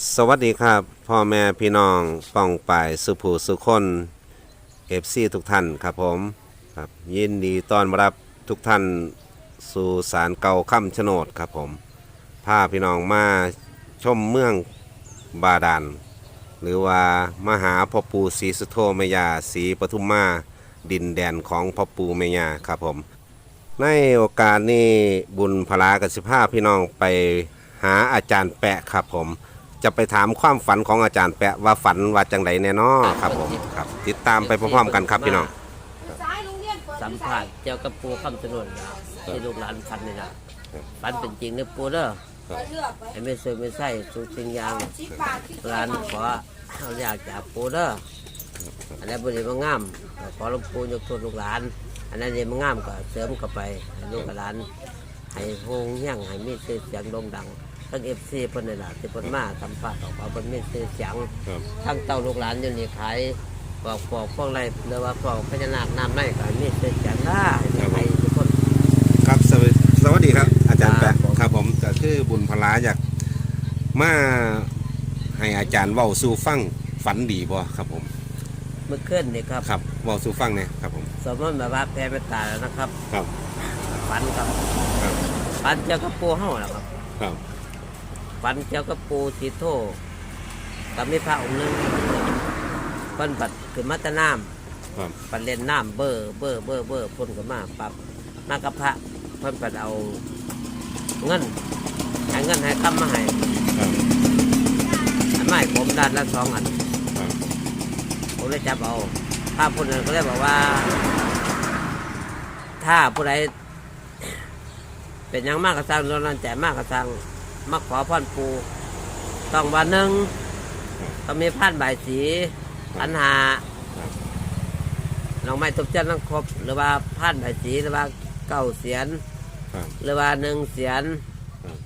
สวัสดีครับพ่อแม่พี่น้องป้องป่ายสุภูสุคนเอฟซีทุกท่านครับผมครับยินดีต้อนรับทุกท่านสู่สารเก่าค่ำชะโนดครับผมพาพี่น้องมาชมเมืองบาดาลหรือว่ามหาพ่อปู่ศรีสุโธเมยาศรีปทุมมาดินแดนของพ่อปู่เมยาครับผม ในโอกาสนี้บุญพลากับสิบห้าพี่น้องไปหาอาจารย์แปะครับผม จะไปถามความฝันของอาจารย์แปะว่าฝันว่าจังไดแน่นอครับผมครับ ติดตามไปพร้อมๆกันครับพี่น้อง สัมผัสเจ้ากับปูคำสนุนนะที่ลูกหลานฟันนี่นะฟันเป็นจริงเนี่ยปูเด้อไอ้ไม่เคยไม่ใช่ทุกสิ่งอย่างหลานขอเอาอยากจากปูเด้ออันนั้นบริมางาม ขอหลวงปูยกโทษลูกหลาน อันนั้นเรียมางามก็เสริมเข้าไปให้ลูกกับหลาน ให้โฮงเฮี่ยงให้มีชื่อเสียงโด่งดัง ทั้งเอฟซีเพิ่นนี่ล่ะที่เพิ่นมาสัมผัสออกมาเพิ่นมีชื่อเสียงครับทั้งเต้าลูกหลานอยู่นี่ขายบอกบอกพวกอะไรหรือว่าพวกพญานาคน้ำในก็มีชื่อเสียงได้ให้ทุกคน ครับสวัสสวัสดีครับ อาจารย์แปะครับผม ครับผมก็คือบุญพลาอยากมาให้อาจารย์เว้าสู่ฟังฝันดีบ่ครับผมเมื่อคืนนี่ครับครับเว้าสู่ฟังเนี่ยครับผมสมมติแบบว่าแพ้ไปตายแล้วนะครับ ครับ ฝันครับครับ ฝันเจ้ากับปูเฮาแหละครับ ครับ ฝันเจ้ากับปูสีโทกับมีพระองค์หนึงเพิ่นปัดขึ้นมาแตะน้ครับำปัดเล่นน้ำเบอร์เบอร์เบอร์เบอร์พ่นขึ้นมาปับมากับพระเพิ่นปัดเอาเงินให้เงินให้คำมาให้ครับ อันไม่ผมด้านละสองอัน ครับ ผมเลยจับเอาถ้าผู้นั้นก็เลยบอกว่า ถ้าผู้ใดเป็นหยังมากกระซังโดนนันแจมากกระซัง มาขอพรปูต้องวันหนึ่งต้องมีพันใบายสีพันหาครับน้องไม้ทุกเจ้าต้องครบ หรือว่าพันใบายสีหรือว่าเก้าเสียนครับหรือว่าหนึ่งเสียนครับ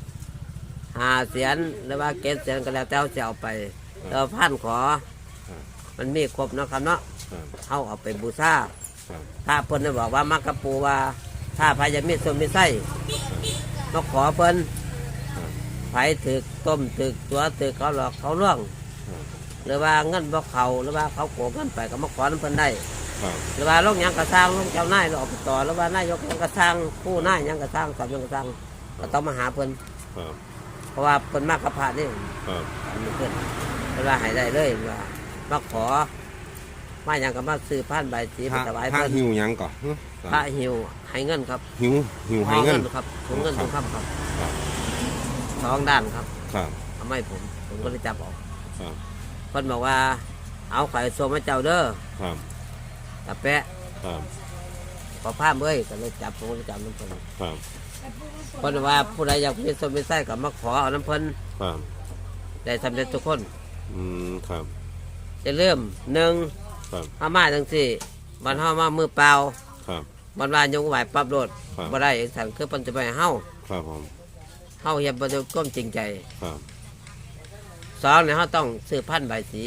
หาเสียนหรือว่าเกศเสียนก็แล้วแต่เอาจะเอาไปแล้วพันขอครับมันมีครบเนาะครับเนาะครับเอาเอาไปบูชาครับถ้าเพิ่นได้บอกว่ามักกะปูว่า ถ้าพายามีสมมีไส้มาขอเพิ่นไผถึกต้มถึกตัวถึกเขาหลอกเขาล่วงครับหรือว่าเงินบ่เขาหรือว่าเขาโกงเงินไปก็มาขอน้ำเพิ่นได้ครับหรือว่าลงหยังกระซังลงเจ้านายเราออกไปต่อหรือว่านายกหยังกระซังผู้นายหยังกระซังสอบหยังกระซังก็ต้องมาหาเพิ่นครับเพราะว่าเพิ่นมากกระพานี่ครับอันนี้เพิ่นเวลาให้ได้เลยว่ามาขอมาหยังก็มาซื้อผ่านใบสีพไประถวายพระเพิ่นหิวหยังก่อนพระหิวให้เงินครับหิวหิวให้เงินครับถุงเงินครัถุบงคำครับครับ สองด้านครับครับทำไม่ผม ผมก็เลยจับออกครับเพิ่นบอกว่า เอาไข่โซมาเจ้าเด้อครับตะแปะครับขอผ้าเมื่อยก็เลยจับผมก็เลยจับน้ำเพิ่นครับเพิ่นว่าผู้ใดอยากมีโซมีไส้ก็มาขอเอาน้ำเพิ่นครับได้สำเร็จทุกคนอืมครับจะเริ่มหนึ่งครับเอามาทั้งสี่บันเฮามามือเปล่าครับบันวานยกไหวปรับโดดครับ บ่ได้เอกสารคือเพิ่นจะไปให้เฮาครับผม เฮาเฮ็ดบ่ด้วยก้มจริงใจครับ สองเนี่ยเฮาต้องซื้อพันธุ์ใบสี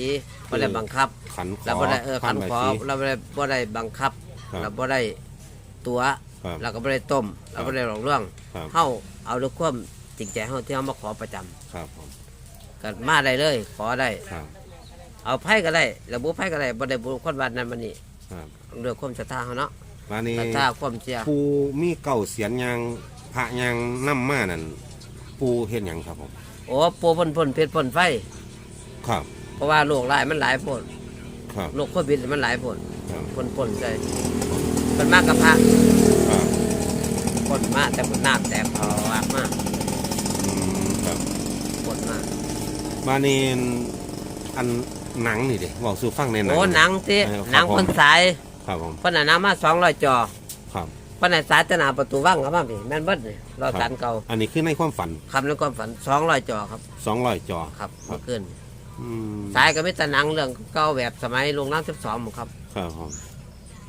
บ่ได้บังคับขันขเราอบ่ได้เออพัขันนใบขอสี เราบ่ได้บ่ได้บังคับครับเราบ่ได้ตัวครับเราก็บ่ได้ต้มเราบ่ได้หลอกลวงครับ เฮาเอาด้วยความจริงใจเฮาที่เฮามาขอประจำครับผมก็มาได้เลย ขอได้ ครับเอาไผก็ได้ระบุไผก็ได้บ่ได้บุคนวัดนั้นมันนี่ครับเรื่องความศรัทธาเฮาเนาะวันนี้ศรัทธาความเชื่อปูมีเก่าเสียนยางพระยางน้ำมานั่น ปูเห็นหยังครับผมโอ้ปูพ่นพ่นเพชรพ่นไฟ ครับ เพราะว่าโรคหลายมันหลายพ่นครับโรคโควิดมันหลายพ่นครับพ่นพ่นใส่มันมากกับพระครับพ่นมาแต่มันน้ำแตกออกมาอืมครับพ่นมาวันนี้อันหนังนี่เด้บอกสู่ฟังในหนัง โอ้หนังที่เออครับหนังผม คนสายครับผมเพิ่นน่ะนำมา200จอครับ เพิ่นน่ะสายตะหนาประตูวังครับมาพี่แม่นเบิดนี่รอสารเก่าอันนี้คือในความฝันคำในความฝัน200จอครับ200จอครับครับเมื่อคืนอืมสายก็มีแต่หนังเรื่องเก่าแบบสมัยลุงน้ำ12หมู่ครับครับผม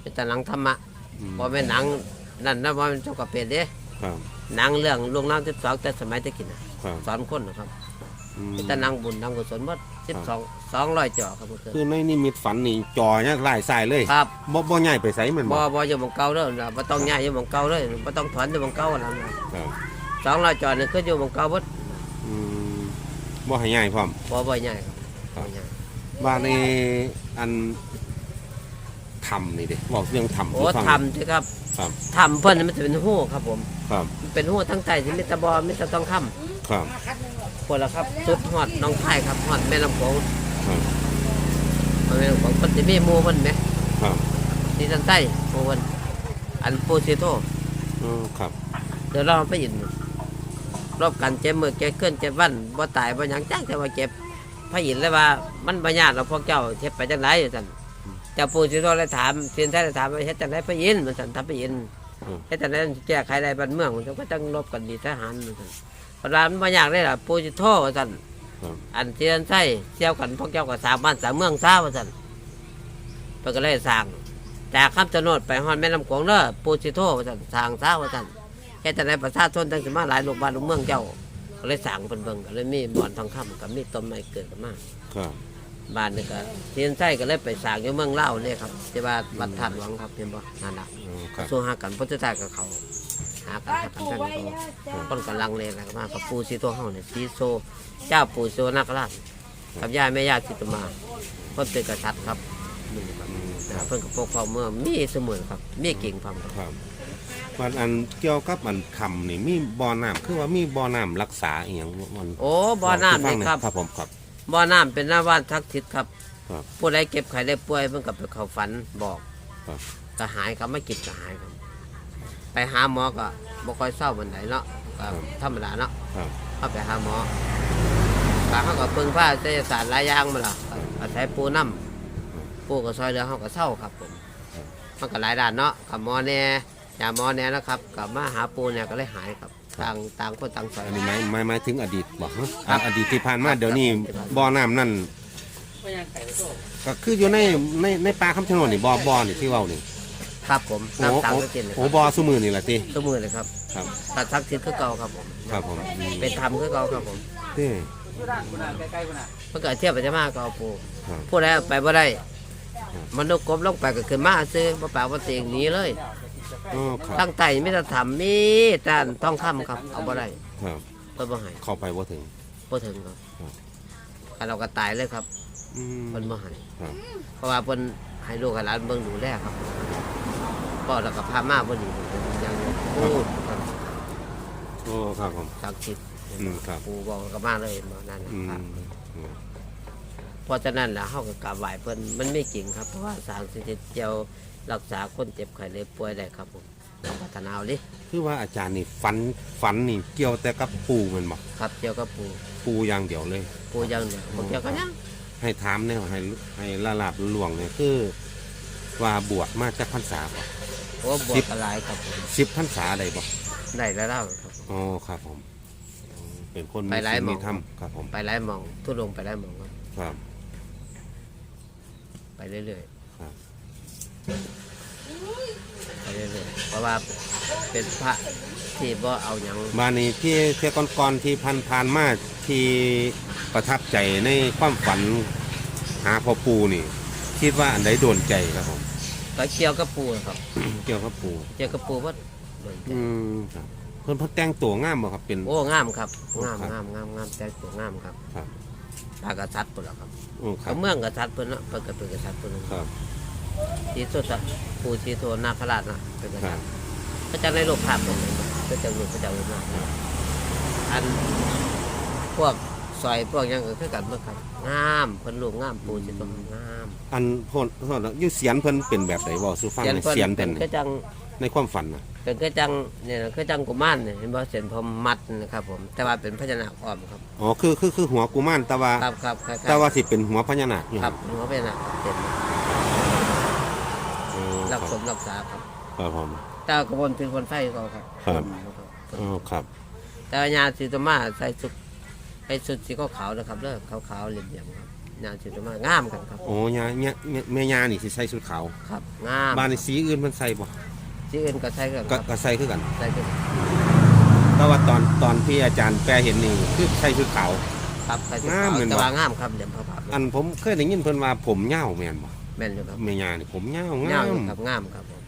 มีแต่หนังธรรมะอืมบ่แม่นหนังนั่นนะบ่แม่นเจ้ากระเป็ดเด้ครับหนังเรื่องลุงน้ำ12แต่สมัยตะกี้น่ะครับ สอนคนนะครับอื มมีแต่หนังบุญหนังกุศลหมด12 200จอครับเมื่อคืนคือในนิมิตฝันนี่จอเนี่ยไล่สายเลยครับบ่บ่ใหญ่ไปไสแมันบ่บ่บ่อยู่หมองเก่าเด้อนะบ่ต้องย้ายอยู่หมองเก่าเลยบ่ต้องถอนอยู่หมองเก่าแล้วนะครับครับ200จอนี่คืออยู่หมองเก่าเบิดอืมบ่ให้ย้ายพร้อม บ่บ่ใหญ่ครับครับบ่ใหญ่บ้านนี้อันทำนี่เด้บอกเรื่องทำโอ้ให้ฟัง ทำสิครับครับ ทำเพิ่นมันจะเป็นหู้ครับผมครับ มันเป็นหู้ทั้งใจที่มิตรบอมิตรต้องคำครับ คนละครับสุดฮอดน้องไผ่ครับฮอดแม่ลำโขงครับแม่ลำโขงเพิ่นสิมีหมู่เพิ่นไหมครับที่ทันใต้หมู่เพิ่นอันปูซิโตอืมครับ เดี๋ยวเราไปยินรอบกันเจ็บมือเจ็บเคลื่อนเจ็บวันบ่ตายบ่หยังจักแต่ว่าเจ็บพระอินทร์เลยว่ามันบ่ญาติเราพวกเจ้าเจ็บไปจังไดอยู่ซั่นเจ้าปูซิโตเลยถามเซียนไทยเลยถามว่าเฮ็ดจังไดพระอินทร์มันซั่นถ้าพระอินทร์เฮ็ดจังไดแก้ไขได้บ้านเมืองมันก็ต้องรบกันดีทหารมันซั่น เพราะว่ามันบ่ยากเลยล่ะปูซิโตว่าซั่นครับ อันเซียนไทยเสี่ยวกันพวกเจ้าก็สร้างบ้านสร้างเมืองซาว่าซั่นเพิ่นก็เลยสร้างจากคำชะโนดไปฮอดแม่น้ำโขงเด้อปูซิโตว่าซั่นสร้างซาว่าซั่นแค่แต่ในประชาชนตั้งสิมาหลายลูกบ้านลูกเมืองเจ้า ก็เลยสั่งเพิ่นเบิ่งก็เลยมีบ่อนทองคำกับมีต้นไม้เกิดขึ้นมา ครับบ้านนี่ก็เทียนไส้ก็เลยไปสั่งอยู่เมืองเล่าวเลยครับที่ว่าวัดธาตุหลวงครับเห็นบ่นั่นล่ะอืมครับสู้หากันพุทธทาสกับเขา หากันหากันท่านก็คนกำลังเลยนะครับมากับปู่สีตัวเฮาเนี่ยสีโซ เจ้าปู่โซนาคราชกับย่าแม่ย่าจิตมาเพิ่นเป็นกษัตริย์ครับนี่ครับอืมครับเพิ่นก็ปกครองเมืองมีเสมอครับมีเก่งพร้อมครับครับมันอันเกี่ยวกับอันทำนี่มีบ่อน้ำคือว่ามีบ่อน้ำรักษาอีหยังมันโอ้บ่อน้ำนี่ครับครับผมครับบ่อน้ำเป็นหน้าบ้านทักษิตครับครับผู้ใดเก็บไข่ได้ป่วยเพิ่นก็ไปเข้าฝันบอกครับก็หายครับไม่กินก็หายครับ ไปหาหมอก็บ่ค่อยเศร้าบันไดเนาะก็ธรรมดาเนาะครับ เขาไปหาหมอก็เขาก็เพิ่งผ้าเศรษฐศาสตร์หลายอย่างมาล่ะอาศัยปูน้ำปูก็ซอยเหลือเขาก็เศร้าครับผมมันก็หลายด้านเนาะกับหมอแน่ยาหมอแน่นะครับกับมาหาปูเนี่ยก็เลยหายครับต่างต่างคนต่างซอย อันนี้หมายหมายหมายถึงอดีตบ่ฮะครับ อดีตที่ผ่านมาครับเดี๋ยวนี้ครับบ่อน้ำนั่นก็คืออยู่ในในในป่าคำชะโนดนี่บ่อบ่อนี่ที่เว้านี่ ครับผมโอ้น้ำต่างโอ้ประเทศเลยโอ้บ่อซุมือนี่ล่ะติตัวมือเลยครับครับ ตัดทักษิตคือเก่าครับผมครับผมอืมเป็นธรรมคือเก่าครับผมเต้มันก็เทียบไปจะมากก็เอาปูครับ พูดแล้วไปบ่ได้ครับมันนกกบลงไปก็ขึ้นมาซื้อบ่ปากบ่เตียงหนีเลยอ๋อครับตั้งไตไมแต่ได้ทำมีแต่ทองคำครับเอาบ่ได้ครับเพิ่นบ่ให้เข้าไปบ่ถึง บ่ถึงครับครับถ้าเราก็ตายเลยครับอืมเพิ่นบ่ให้ครับเพราะว่าเพิ่นให้ลูกให้หลานเบิ่งดูแลครับ พ่อแล้วก็พามาบ่ดีอย่างพูดครับโอ้ครับผมศักดิ์สิทธิ์อืมครับ ปู่บอกก็มาเลยบ่นั่นอืนะครับมเพราะฉะนั้นแล้วเฮาก็กราบไหว้เพิ่นมันไม่จริงครับเพราะว่าสารสิทธิ์เจียวรักษาคนเจ็บไข้ได้ป่วยได้ครับผมต้องพัฒนาเอาดิคือว่าอาจารย์นี่ฝันฝันนี่เกี่ยวแต่กับปูแมันบ่ครับเกี่ยวกับปู่ปูอย่างเดียวเลย ปู่อยังเดียวบ่เกี่ยวกับหยังให้ถามเนี่ยให้ให้ละลาบละหลวงเนี่ยคือ ว่าบวชมาจากพรรษาบ่ โอ้บวสิชบอะไรครับผมสิบพรรษาใดบ่ได้แล้วเล่าครับอ๋อครับผมอ๋อเป็นคนไปหลายศีหม่มีองธรรมครับผมไปหลายหมองทุลงไปหลายหมองครับครับ ไปเรื่อยครับ ๆไปเรื่อยๆเพราะว่าเป็นพระที่บ่เอาหยังมานี่ที่เที่ยก่อนๆที่พันผ่านๆมาที่ประทับใจในความฝันหาพ่อปูนี่ คิดว่าอันใดโดนใจครับผม ก็เกี่ยวกับปู่ครับเกี่ยวกับปูเกี่ยวกับปู่ว่าโดนใจอืมครับเพิ่นเพิ่นแต่งตัวงามบ่ครับเป็น โอ้งามครับงามครับงามงามงามแต่งตัวงามครับครับพระกษัตริย์ปุ่นล่ะครับโอ้ครัก็บเมืองกษัตริย์เพิ่นเนาะเพิ่นก็เป็นกษัตริย์เพิ่นครับ สีสุดอะปู่สีโทนาคราชนะเป็นกคษัรัตบริย์พระเจ้าในโลกภาพเป็นไงพระเจ้าอยู่พระเจ้าอยู่มาอันพวก ซอยพวกหยังก็คือกันเมื่อครับงามเพิ่นลูกงามปู่สีโทงามอันโพนโทษนะอยู่เสียนเพิ่นเป็นแบบไหนบ่สู่ฟังหน่อยเสียนเป็เป็นนก็จังในความฝันน่ะเป็นก็จังเนี่ยนะก็จังกุมารเนี่ยเห็นบ่เส้นผมมัดนะครับผมแต่ว่าเป็นพญานาคอ้อมครับอ๋อคือคือคือหัวกุมารแต่ว่าครับครับคล้ายๆแต่ว่าสิเป็นหัวพญานาคอยู่ครับหัวพญานาคเต็มอ๋อครัรักบสมรักษาครับครับผมแต่ว่ากระบวนเป็นคนไฟเขาครับครับผมอ๋อครับ แต่ว่ายาสีตมาใส่สุด ใส่สุดสีขาวๆนะครับเด้อขาวๆเหลี่ยมๆครับยาสีตมางามกันครับ โอ้ยาเนี่ยแม่ยานี่สิใส่ชุดขาวครับงามบ้านนี่สีอื่นมันใส่บ่ที่อื่นก็ใช้กันคก็รับก็ใส่คือกันใช้กันแต่ว่าตอนตอนที่อาจารย์แปลเห็นนี่คือใส่ชุดขาว ครับใช้ชุดงามขาวเหมือน แต่บ่ว่างามครับเหลี่ยมผ้าๆอันผมเคยได้ยินเพิ่นว่าผมยาวแม่นบ่แม่นอยู่ครับแม่ยานี่ผมยาวงางามอยู่มครับงามครับผม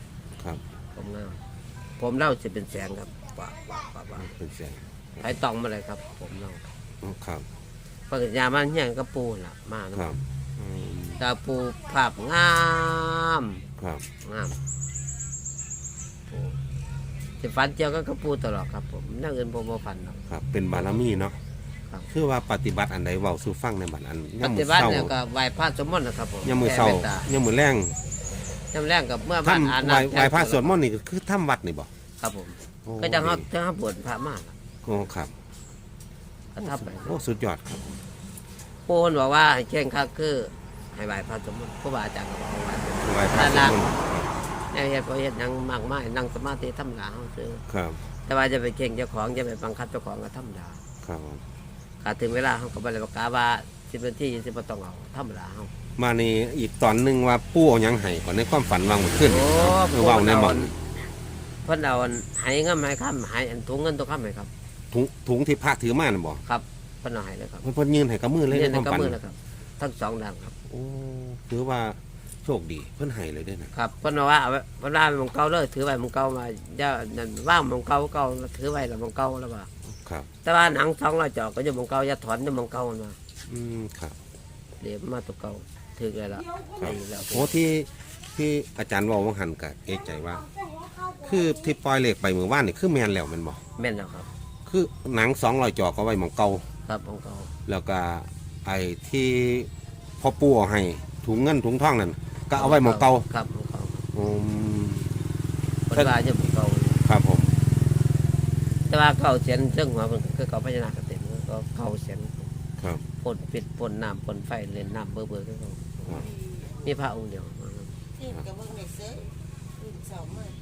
ครับ ผมงามผมเล่าสิเป็นแสงครับว้าวว้าวว้าวว้าวเป็นแสง ไอ้ตองมาเลยครับ ผมเล่าอ๋อ ครับปกติยามันเฮียงกับปูล่ะ มาเนาะครับอืมตาปูภาพงามครับงามปูสิฝันเจียวก็กระปูตลอดครับผมนั่งเงินผมบ่ฝันหรอก ครับ เป็นบารมีเนาะครับ คือว่าปฏิบัติอันใดเว้าสู่ฟังในบัดอันปยามมื้ฏิอบัติเช้าเนี่ยก็ไหว้พระสวดมนต์นะครับผมยามมื้อเช้าแผ่มตตยามมื้อแรงยามแรงกับเมื่อบ้านอาทำนาไหว้ไหว้พระสวดมนต์นี่ก็คือทำวัดนี่บ่ครับผม โอ้ก็จะเขาจะเขาบวชพระมาก โอ้ครับ ก็ทำไปโอ้สุดยอดครับปูนบอกว่าให้เข่งคักคือให้ไหว้พระสวดมนต์ครูบาอาจารย์ก็บอกว่าไหว้พระสวดมนต์แนวเฮ็ดบ่เฮ็ดหยังมากมายนั่งสมาธิธรรมดาเฮาซื้อครับแต่ว่าจะไปเข่งเจ้าของจะไปบังคับเจ้าของก็ธรรมดาครับผมก็ถึงเวลาเฮาก็บ่ได้ประกาศว่า10นาที20บ่ต้องเอาธรรมดาเฮามานี่อีกตอนหนึงว่าปู่เอาหยังให้ก่อนในความฝันวางมันขึ้นโอ้เออเว้าในหม่อน เพิ่นเอาให้เงินให้ค้ำให้อันถุงเงินตัวค้ำให้ครับ ถุงถุงที่พระถือมาน่ะบ่ครับเพิ่นเอาให้เลยครับเพิ่นเพิ่นยืนให้กับมือเลยเรียนในในความกับฝันมือนะครับทั้งสองด้านครับโอ้ถือว่าโชคดีเพิ่นให้เลยเด้อนะครับเพิ่นว่าเอาไว้เวลามันเก่าเลยถือไว้มันเก่ามาอย่านั่นว่างมันเก่าเก่าถือไว้แล้วมันเก่าแล้วว่าครับแต่ว่าหนังสองร้อยจอกก็จะมันเก่าอย่าถอนจะมันเก่ามาอืมครับเดี๋ยวมาตัวเก่าถือเลยละครับได้แล้ว โอ้ที่ที่อาจารย์เว่าว่าหันกะเอะใจว่า คือที่ปล่อยเหล็กไปเมื่อวานนี่คือแมนแล้วแมันบอกแม่นแล้วครับ คือหนังสองรอยจอก็ไว้หมองเก่าครับของเก่าแล้วก็ไอ้ที่พ่อปู่เอาให้ถุงเงินถุงทองนั่นก็เอาไว้หมองเก่าครับของเก่าอืมเพิ่นว่าจะมันเก่าครับผม แต่ว่าเก่าเสียนเรื่องหัวมันคือเก่าพญานาคเต็มก็เก่าเสียนครับพ่นปิดพ่นน้ำพ่นไฟเล่นน้ำเบื่อเบื่อๆคือเก่ามีพระองค์เดียวทีมกับเบิ่งในเซ่ตื่นเช้ามาตีสาม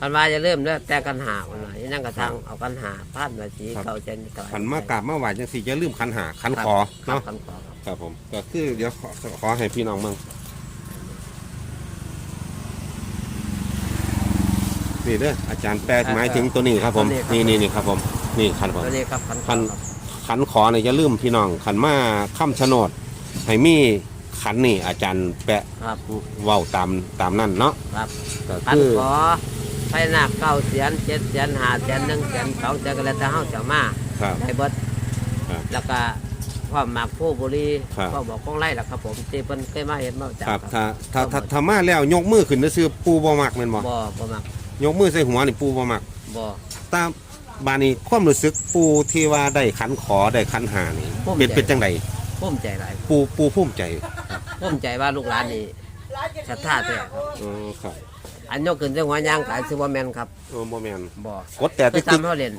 มันว่าจะเริ่มแล้วแต่กันหาวันไหนนั่งกระทังเอากันหาพาดมาสีเก่าเสียนเก่าขันมากราบมาไหวจังสี่จะลืมขันหาขันครับขอครับเนาะขันขอครับครับผมก็คือเดี๋ยวขอขอให้พี่น้องมึงนี่เด้ออาจารย์แปลหมายถึงตัวนี้ครับผม นี่นี่นี่ครับผม นี่ขันผมตัวนี้ครับขันขขัอนครับขันขอเนี่ยจะลืมพี่น้อง ขันมาค้ำชะโนดให้มีขันนี่อาจารย์แปะครับเว้าตามตามนั่นเนาะครับก็ขันคือขอ ไฟหนักเก้าเสียนเจ็ดเสียนหาเสียนหนึ่งเสียนสองเสียนก็แล้วแต่เฮาจะมาครับ ได้เบิดครับแล้วก็ความหมักผู้บุรีครับ ก็บอกของไร่ล่ะครับผมที่เพิ่นเคยมาเห็นมาจัครับครับถ้าถ้าถ้าถ้ามาแล้วยกมือขึ้นซื้อๆปูบ่มักแม่นบ่บ่บ่มักยกมือใส่หัวนี่ปูบ่มักบ่ตามบานี้ความรู้สึกปูที่ว่าได้ขันขอได้ขันหานี่เป็นเป็นจังไดภูมิใจหลายปูปูภูมิใจภูมิใจว่าลูกหลานนี่ศรัทธาแท้ครับ อ๋อครับ อันยกขึ้นจังหัวยางขายซื้อบ่แม่นครับเออบ่แม่นบ่กดแต่คืติ๊อกตามๆเฮาเล่น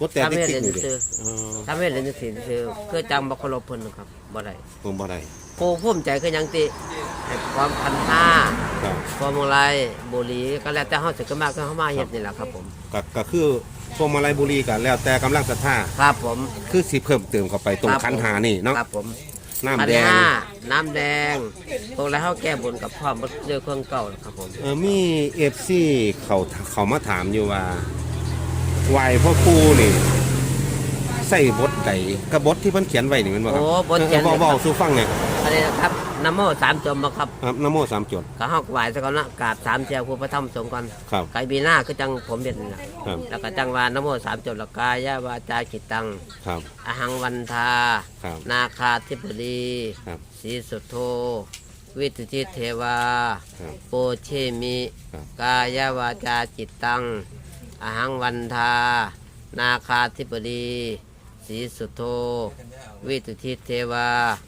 กดแต่ตามติ๊เฮากเล่นๆนี่ดิซื่อเออตามเฮาเล่นซื่อคือคือจังบ่เคารพเพิ่นครับบ่ได้ผมบ่ได้ผู้ภูมิใจคือหยังติให้ความพันห้าครับพวงมาลัยบุหรี่ก็แล้วแต่เฮาสิก็มากก็เฮามาเฮ็ดนี่แหละครับผมก็ก็คือพวงมาลัยบุรีก็แล้วแต่กำลังศรัทธา ครับผม คือสิเพิ่มเติมเข้าไปตรงครับ ขันหานี่เนาะครับผม น้ำพันแดง ห้าน้ำแดงพวกแล้วเฮาแก้บนกับพร้อมเรื่องเครื่องเก่าครับผม เออมีเอฟซีเขาเขามาถามอยู่ว่าไหวพ่อครูนี่ใส่บทใดกับบทที่เพิ่นเขียนไว้นี่แมันบ่ครับโอ้บทเขียน เออเว้าๆสู่ฟังหน่อยอันนี้นะครับ นะโมสามจมบ่ครับครับนะโมสามจด ก็เฮาไหว้ซะก่อนนะกราบสามเจ้าผู้พระธรรมสงฆ์ก่อนครับไกบีหน้าคือจังผมเด็ดนี่ล่ะครับ แล้วก็จังว่านะโมสามจบแล้วกายาวาจาจิตตัง ครับ อหังวันทา ครับนาคาธิปดีครับ สีสุโธ วิทุจิตเทวา ครับ โปเชมิ ครับกายาวาจาจิตตัง อหังวันทา นาคาธิปดี สีสุโธ วิตุทิเทวาโ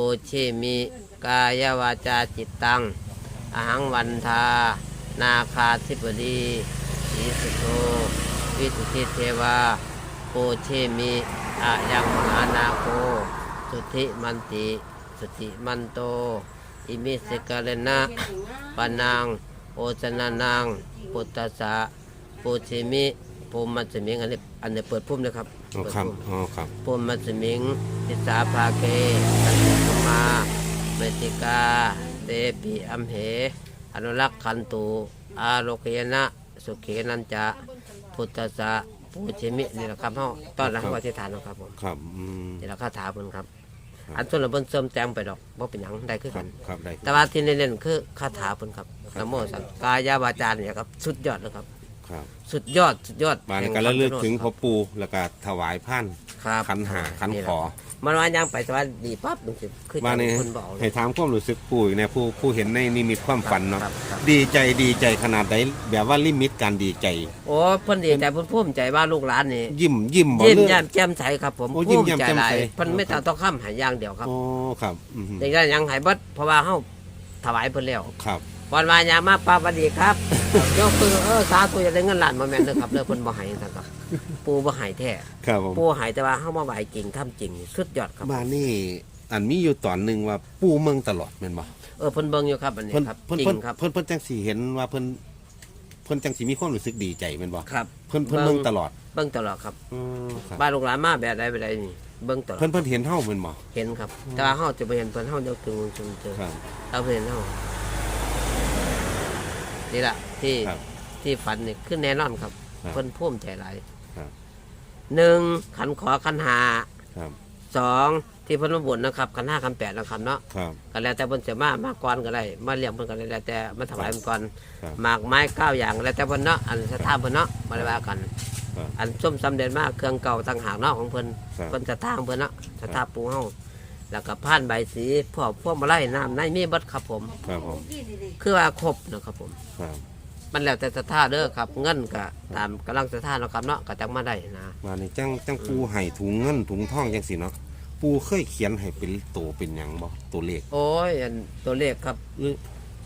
ปเชมิกายวาจาจิตตังอหังวันทา นาคาธิปดีสีสุโธวิตุทธิเทวาโปเชมิอะยังมหานาโคสุธิมันติสุธิมันโต อิมิสิกาเลนะปนังโอชนะนังปุตตะสะปูชิมิภูมิมัสมิงอันนี้อันนี้เปิดพุ่มนะครับอ๋อเปิดครับพุ่มอ๋อครับ ภูมิมัสมิงทิสาภาเกสันติ มาเมติกา เตปิอัมเห อนุรักษ์ขันตุอาโลกยนะสุเขนันจะพุทธสะปูชิมินี่แหละครับเฮาต้อนรับวัฒฐานนะครับผมครับอืม นี่แหละคาถาเพิ่นครับ ครับ อันส่วนเราเพิ่นเสริมแต่งไปดอกบ่เป็นหยังได้คือครักับน ครับได้ แต่ว่าที่เน้นๆคือคาถาเพิ่นครับครับ นะโมสังกายาวาจาเนี่ยครับสุดยอดเลยครับ ครับสุดยอดสุดยอดบ้านนี้แห่ก็ระลึกคำชะโนดถึงคพ่รัอบปู่แล้วก็ถวายพัน ครับขันหาขันนี่แหขละอมันว่ายังไปสวัสดีปั๊บนึงสิคือบ้านนี้คนบอกเลให้ยถามความรู้สึกปู่อีกเนี่ยผู้ผู้เห็นในนิมิตความฝันเนาะครับครับ ดีใจดีใจขนาดไหนแบบว่าลิมิตการดีใจ โอ้เพิ่นดีใจเพิ่นภูมิใจว่าลูกหลานนี่ยิ้มยิ้มบ่ยิ้มเลือแย้มแจ่มใสครับผมโอ้ยิ้มภูแย้มใจแจ่มหลายใส เพิ่นไม่ต้องต้องค้ำหายอย่างเดียวครับโอ้ครับอือฮึอย่างนั้นยังหายเบิดเพราะว่าเฮาถวายเพิ่นแล้วครับ วันวานยามมาป้าสวัสดีครับ ยกมือเออสาธุจะได้เงินล้านมาแม่นเด้อครับเด้อเพิ่นบ่ให้นะครับ ปูบ่ให้แท้ครับผมปูให้แต่ว่าเฮามาไหว้จริงทำจริงสุดยอดครับบ้านนี่อันมีอยู่ตอนหนึ่งว่าปู่เมืองตลอดแม่นบ่เออเพิ่นเบิ่งอยู่ครับอันนี้เพิ่นครับเพิ่นจริเพิ่นงครับ เพิ่นเพิ่นจังสิเห็นว่าเพิ่นเพิ่นจังสิมีความรู้สึกดีใจแม่นบ่ครับ เพิ่นเพิ่นเบิ่เบิ่งงตลอดเบิ่งตลอดครับอืมครับบ้านลูกหลานมาแบบใดแบบใดนี่เบิ่งตลอดเพิ่นเพิ่นเห็นเฮาแม่นบ่เห็นครับ แต่ว่าเฮาจะบ่เห็นเพิ่นเฮาเดี๋ยวถึงจนเจอ ครับ เราเห็นเฮานี่ล่ะที่ครับที่ฝันนี่คือแน่นอนครับครับ เพิ่นภูมิใจหลายครับ หนึ่งขันขอขันหาครับสองที่เพิ่นมาบ่นนะครับขันห้าขันแปดนะครับเนาะครับ ก็แล้วแต่เพิ่นจะมามาก่อนก็ได้มาเลี้ยงเพิ่นก็ได้แล้วแต่มาถวายเพิ่นก่อนครับหมากไม้เก้าอย่างแล้วแต่เพิ่นเนาะอันสถานเพิ่นเนาะมาได้ว่ากันครับ อันส้มสำเร็จมากเครื่องเก่าต่างหากเนาะของเพิ่นครับเพิ่นจะทางเพิ่นเนาะจะทาปูเฮาแล้วก็ผ่านใบสีพวกพวกมาไล่น้ำในมีเบัดครับผม ครับผมคือว่าครบนะครับผม ครับ มันแล้วแต่ศรัทธาเด้อครับเงินก็ตามกำลังศรัทธาเนาะครับเนาะก็จังมาได้นะบ้านนี้จังจังปูให้ถุงเงินถุงทองจังสิเนาะปูเคยเขียนให้เป็นตัวเป็นหยังบ่ตัวเลขโอ้ยอันตัวเลขครับหรือ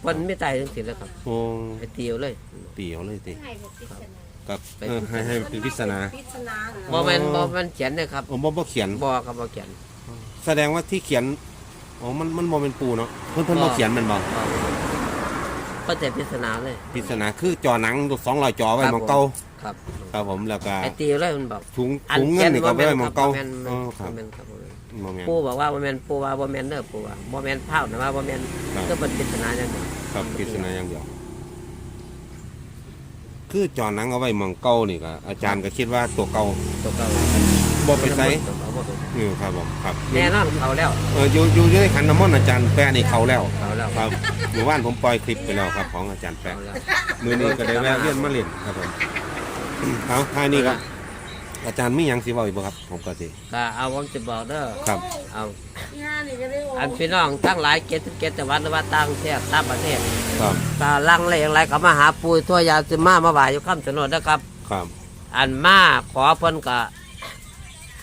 เพิ่นไม่ตายทั้งสิ้นแล้วครับโอ้ไปเตียวเลยเตียวเลยติให้เป็นปริศนากับเออให้ให้เป็นพิศนาปริศนาเหรอบ่แม่นบ่แม่นเขียนเลยครับโอ้บ่บ่เขียนบ่ครับบ่เขียน แสดงว่าที่เขียนอ๋อมันมันบ่เป็นปูเนาะเพิ่นเพิ่นบ่เขียนแมันบ่ บ่ ก็แต่ปริศนาเลยพิศนาคือจอหนัง200จอไว้ครับหมองเก่าครับครับผมแล้วก็ไอ้เตียวเลยมันบอกถุงถุงเงินนี่ก็ไว้ไว้หมองเก่าบ่แม่นอ๋อครับบ่แม่นครับบ่แม่นบ่แม่นปู่บอกว่าบ่แม่นปู่ว่าบ่แม่นเด้อปู่ว่าบ่แม่นเผานะว่าบ่แม่นครับก็เป็นปริศนาอย่างเดียวครับพิศนาอย่างเดียว คือจอหนังเอาไว้หมองเก่านี่ก็อาจารย์ก็คิดว่าตัวเก่าตัวเก่า บ่ไปใส่ตัวเก่าบ่ไปใส่เออครับผมครับแน่นอนเขาแล้วเอออยู่อยู่อยู่ในขันน้ำมนต์อาจารย์แปะนี่เขาแล้วเขาแล้วครับเมื่อวานผมปล่อยคลิปไปแล้วครับ ของอาจารย์แปะมือนี้ก็ได้แวะเวียนมาเล่นครับผมเอาท้ายนี้ก็อาจารย์มีหยังสิเว้าอีกบ่ครับ ผมก็สิก็เอาผมจะบอกเด้อครับ เอาที่ห้านี่ก็ได้โอ้อันพี่น้องทั้งหลายเกตเกตจังหวัดหรือว่าต่างประเทศต่างประเทศครับตาลังอะไรอย่างไรก็มาหาปูทั่วยาสิมามาบ่ายอยู่คำชะโนดนะครับ ครับ อันมาขอเพิ่นก็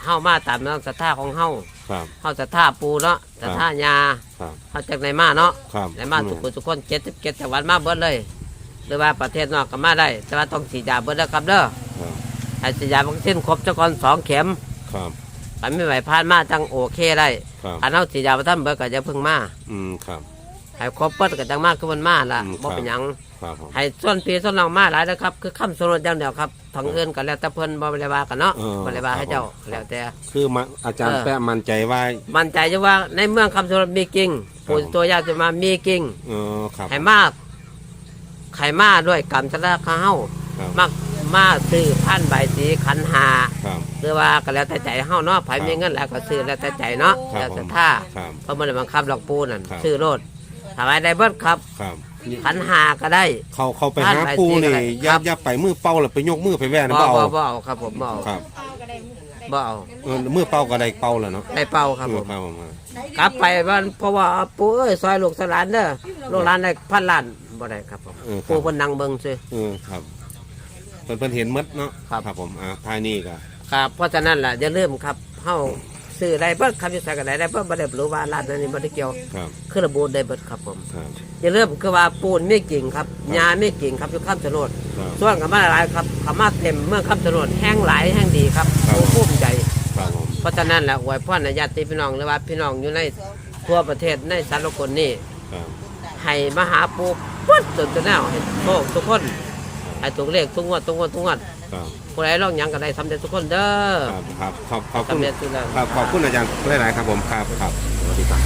เฮามาตามน้ำศรัทธาของเฮาครับ เฮาศรัทธาปูเนาะศรัทธายาครับ เฮาจากไหนมาเนาะครับไหนมาทุกคนทุกคนเจ็ดสิบเจ็ดจังหวัดมาเบิดเลยหรือว่าประเทศนอกก็มาได้ แต่ว่าต้องฉีดยาเบิดแล้วครับเด้อครับให้ฉีดยาวัคซีนครบจักก่อนสองเข็มครับไปไม่ไหวพานมาจังโอเคได้ครับ อันเฮาฉีดยาบ่ทันเบิดก็จะเพิ่งมาอืมครับให้ครบเบิดก็จังมาคือมันมาล่ะอืมบ่เป็นหยัง ครับผม ให้ส่วนพี่ส่วนน้องมาหลายนะครับ คือคำสรุปอย่างเดียวครับทางอื่นก็แล้วแต่เพิ่นบ่ได้ว่ากันเนาะเออ บ่ได้ว่าให้เจ้าครับแล้วแต่ คือมาอาจารย์เออ แปะมั่นใจว่า มั่นใจจะว่าในเมืองคำสรุปมีจริงผู้ครับตัวยากจะมามีจริงเออครับให้มากไข่มาด้วยกรรมชนะข้าเฮาครับมากมาซื้อพันใบสีขันหาครับหรือว่าก็แล้วแต่ใจเฮาเนาะไผมีเงินแล้วก็ซื้อแล้วแต่ใจเนาะครับแล้วแต่ท่าครับ เพราะมันได้บังคับหลอกปูนั่นครับ ซื้อโลดถวายได้เบิดครับ ครับ ขันหาก็ได้ เขาเขาไปท่านหาไปปูสินี่ก็ได้อย่าครับอย่าไปมือเป้าแล้วไปยกมือไปแว่นะบ่บ่เอาบ่บ่เอาครับผมบ่เอาครับบ่เอาเออมือเป้าก็ได้เป้าแล้วเนาะได้เป่าครับเอผอมครับผมกลับไปบ้านเพราะว่าปูเอ้ยซอยลูกสหลานเด้อลูกหลานได้พันล้านบ่ได้ครับผมเออคปูรับเพิ่นนั่งเบิ่งซื่อ เออครับเพิ่นเพิ่นเห็นหมดเนาะครับครับ ผมอ่าภายนี้ก็ ครับเพราะฉะนั้นล่ะอย่าลืมครับเฮา ซื้อได้เบิดครับอยู่ใส่กันได้ได้เบิดบ่ได้รู้ว่าร้านนั้นนี่บ่ได้เกี่ยวครับคือระบุได้เบิดครับผมครับอย่าลืมคือว่าปูนมีกิ่งครับยามีกิ่งครับอยู่ข้ามถนนครับส่วนกับมาหลายครับขมาเต็มเมืองข้ามถนนแห้งหลายแห้งดีครับครับภูมิใจ ครับผมเพราะฉะนั้นแหละอวยพรในญาติพี่น้องหรือว่าพี่น้องอยู่ในทั่วประเทศในสารกลนี่ครับให้มาหาปูปุ๊ดจนจะแนวให้โชคทุกคนให้ถูกเลขทุกงวดทุกงวดทุกงวดครับ ผู้ใดร้องหยังก็ได้สำเร็จทุกคนเด้อครับครับขอบขอบคุณสำเร็จทุกแล้ว ครับขอบคุณอาจารย์หลายๆครับผมครับครับสวัสดีครับ